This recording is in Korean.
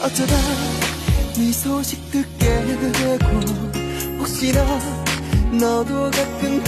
어쩌다 네 소식 듣게 되고 혹시나 너도 가끔